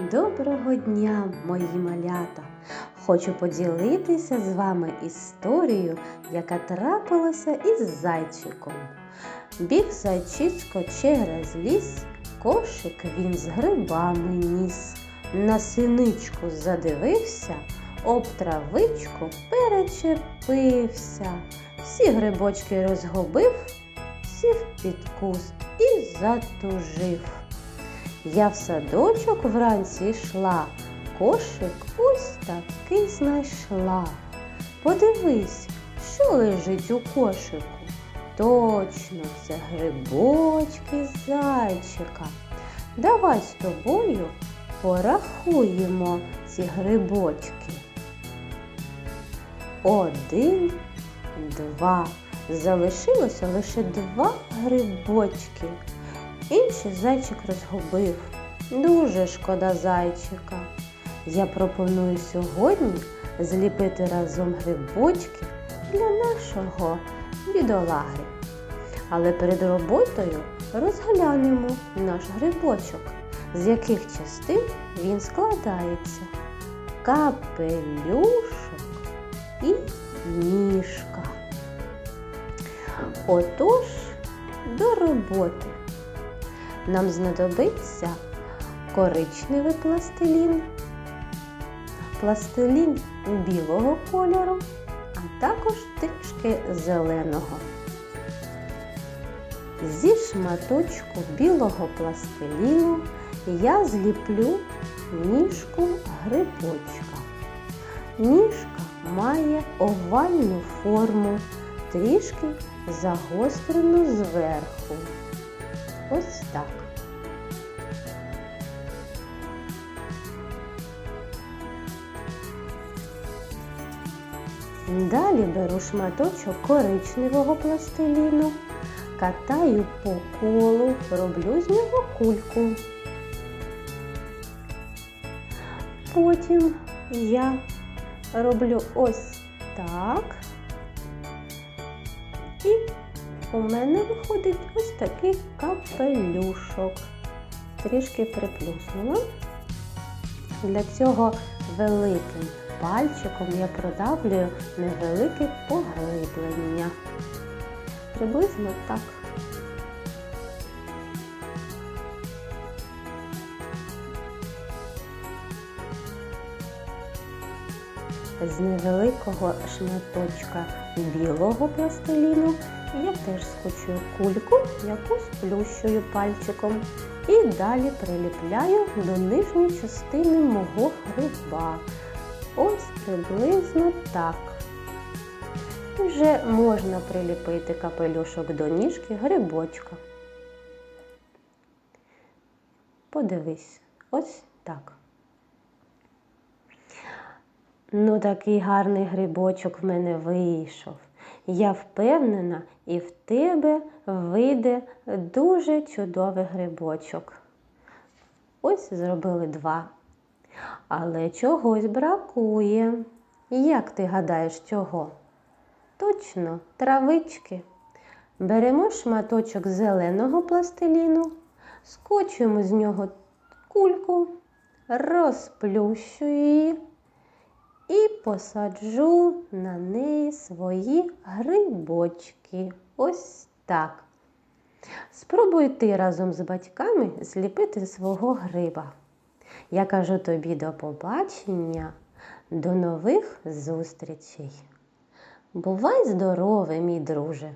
Доброго дня, мої малята! Хочу поділитися з вами історією, яка трапилася із зайчиком. Біг зайчисько через ліс, кошик він з грибами ніс. На синичку задивився, об травичку перечепився. Всі грибочки розгубив, сів під куст і затужив. Я в садочок вранці йшла, кошик ось такий знайшла. Подивись, що лежить у кошику. Точно, це грибочки зайчика. Давай з тобою порахуємо ці грибочки. Один, два. Залишилося лише два грибочки. Інший зайчик розгубив. Дуже шкода зайчика. Я пропоную сьогодні зліпити разом грибочки для нашого бідолаги. Але перед роботою розглянемо наш грибочок, з яких частин він складається. Капелюшок і ніжка. Отож, до роботи. Нам знадобиться коричневий пластилін, пластилін білого кольору, а також трішки зеленого. Зі шматочку білого пластиліну я зліплю ніжку грибочка. Ніжка має овальну форму, трішки загострену зверху. Ось так. Далі беру шматочок коричневого пластиліну, катаю по колу, роблю з нього кульку. Потім я роблю ось так. І у мене виходить ось такий капелюшок. Трішки приплюснула. Для цього великим пальчиком я продавлюю невелике поглиблення. Приблизно так. З невеликого шматочка білого пластиліну я теж скочую кульку, яку сплющую пальчиком. І далі приліпляю до нижньої частини мого гриба. Ось приблизно так. Вже можна приліпити капелюшок до ніжки грибочка. Подивись, ось так. Ну, такий гарний грибочок в мене вийшов. Я впевнена, і в тебе вийде дуже чудовий грибочок. Ось зробили два. Але чогось бракує. Як ти гадаєш, чого? Точно, травички. Беремо шматочок зеленого пластиліну, скочуємо з нього кульку, розплющую її і посаджу на неї свої грибочки. Ось так. Спробуй ти разом з батьками зліпити свого гриба. Я кажу тобі до побачення, до нових зустрічей. Бувай здоровий, мій друже!